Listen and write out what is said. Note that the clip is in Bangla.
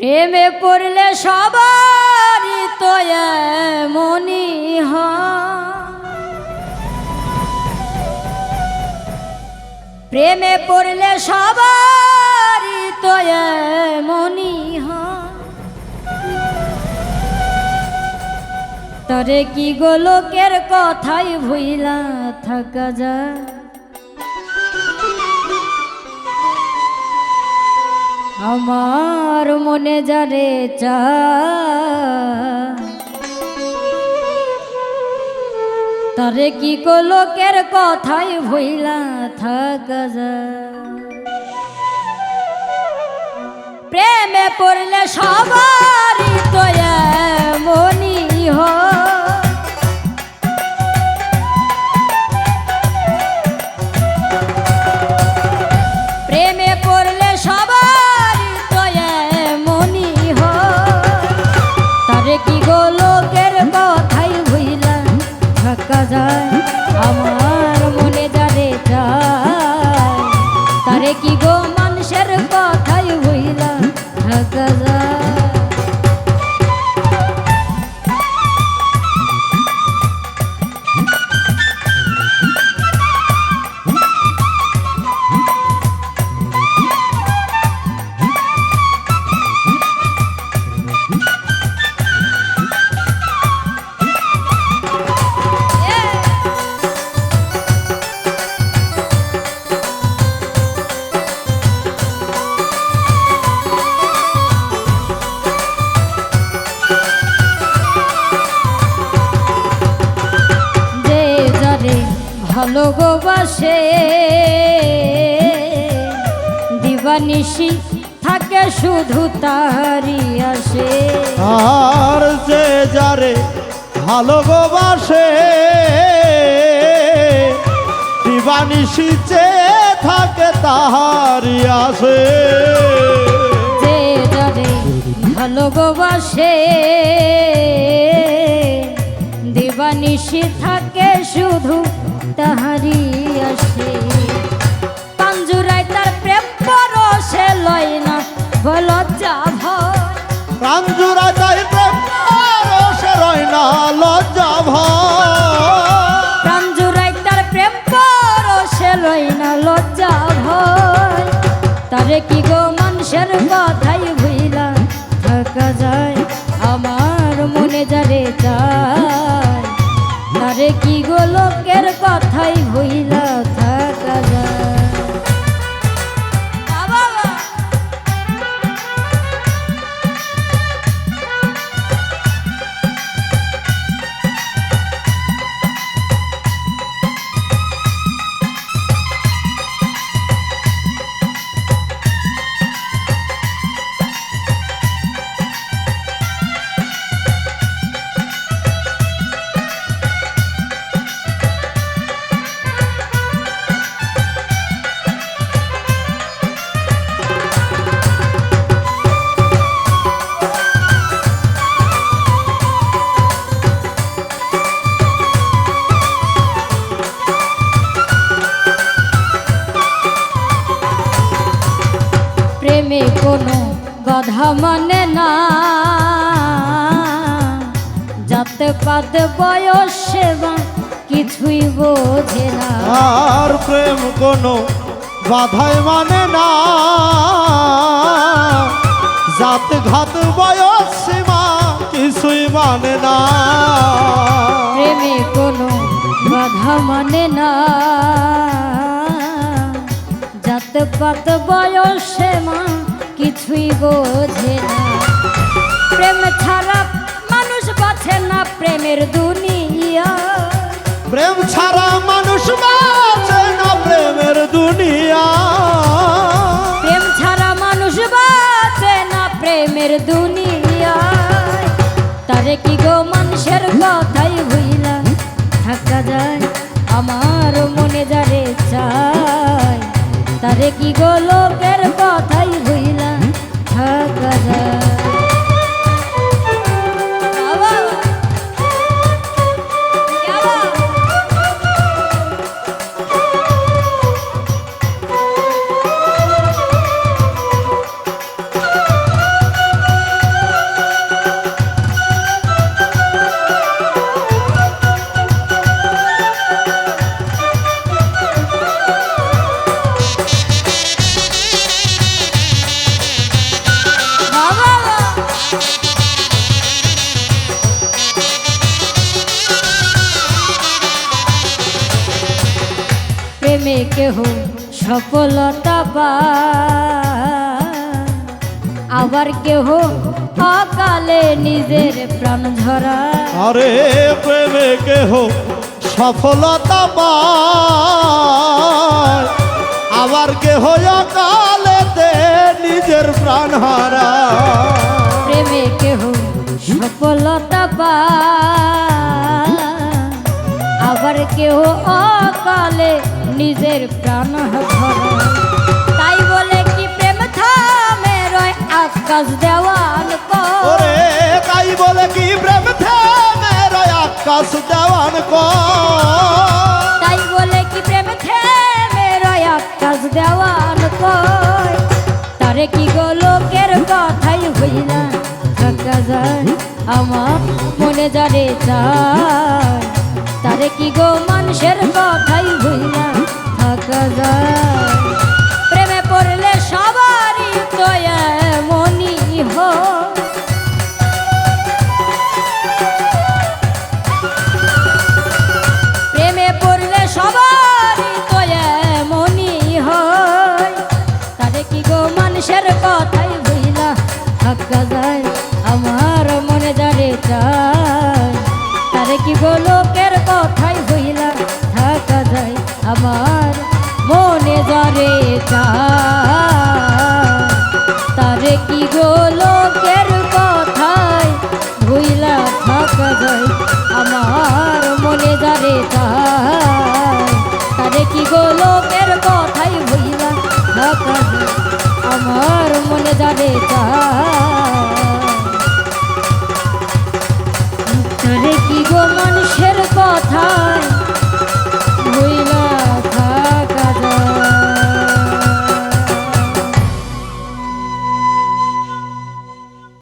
প্রেমে পড়লে সবারই তো মনি প্রেমে পড়লে সবারই তো মনি তরে কি গোলকের কথাই ভুইলা থাকা যায়? আমার মনে যারে চা। তারে কি লোকের কথাই ভইলা থাকা প্রেমে পড়লে সবারই কি গো? ভালোবাসে। দিবানিশি থাকে শুধু তাহারি আসে। আর যে যারে ভালোবাসে দিবানিশি যে থাকে তাহারি আসে। যে যারে ভালোবাসে দিবানিশি থাকে শুধু তাহারি আসে। পাঞ্জুরাই তার প্রেম পরশে লয় না বল যা ভয়। প্রাঞ্জুরা তাই প্রেম রসে রয় না লজ্জা ভয়। প্রাঞ্জুরাই তার প্রেম পরশে লয় না লজ্জা ভয়। তারে কি গো মানুষের কথাই ভুইলা থাকা যায় আমার মনে যারে তারে কি গো লোকের কথাই ভুইলা বাধা মানে না। যাতে পাত বয়স সেবা কিছুই বোঝে না। আর প্রেম কোনো বাধাই মানে না। জাত ঘাত বয়স সীমা কিছুই মানে না। প্রেমে কোনো বাধা মানে না। যাতে পাত বয়স সেবা কিছুই বোঝে না। প্রেম ছাড়া মানুষ বাঁচে না প্রেমের দুনিয়া। প্রেম ছাড়া মানুষ বাঁচে না প্রেমের দুনিয়া। প্রেম ছাড়া মানুষ বাঁচে না প্রেমের দুনিয়ায় তারে কি গো মানুষের কথাই হইলা? থাকা যায় আমার মনে যারে চায়। তারে কি গো লোকের কেহ সফলতা পায়। আবার কেহ অকালে নিজের প্রাণ ধরা আরে প্রেমে কেহ সফলতা পায়। আবার কেহ কালেতে নিজের প্রাণ হারা প্রেমে কেহ সফলতা পায়। আবার কেহ অকালে নিজের প্রাণ তাই বলে কি প্রেম থামে রয় আকাশ দেওয়ান কর। তাই বলে কি প্রেম থেমে রয় আকাশ দেওয়ান তাই বলে কি প্রেম থেমে রয় আকাশ দেওয়ান কয় তারে কি গো লোকের কথাই হইলা? থাকা যায় আমার মনে জানে চায় লোকের কথাই বুঝলা থাকা যায় আমার মনে চায় তারে কি গো লোকের কথাই ভুইলা থাকা যায় আমার মনে চায় তারে কি গো লোকের কথাই ভুইলা থাকা যায় আমার মনে যারে চায় রাধা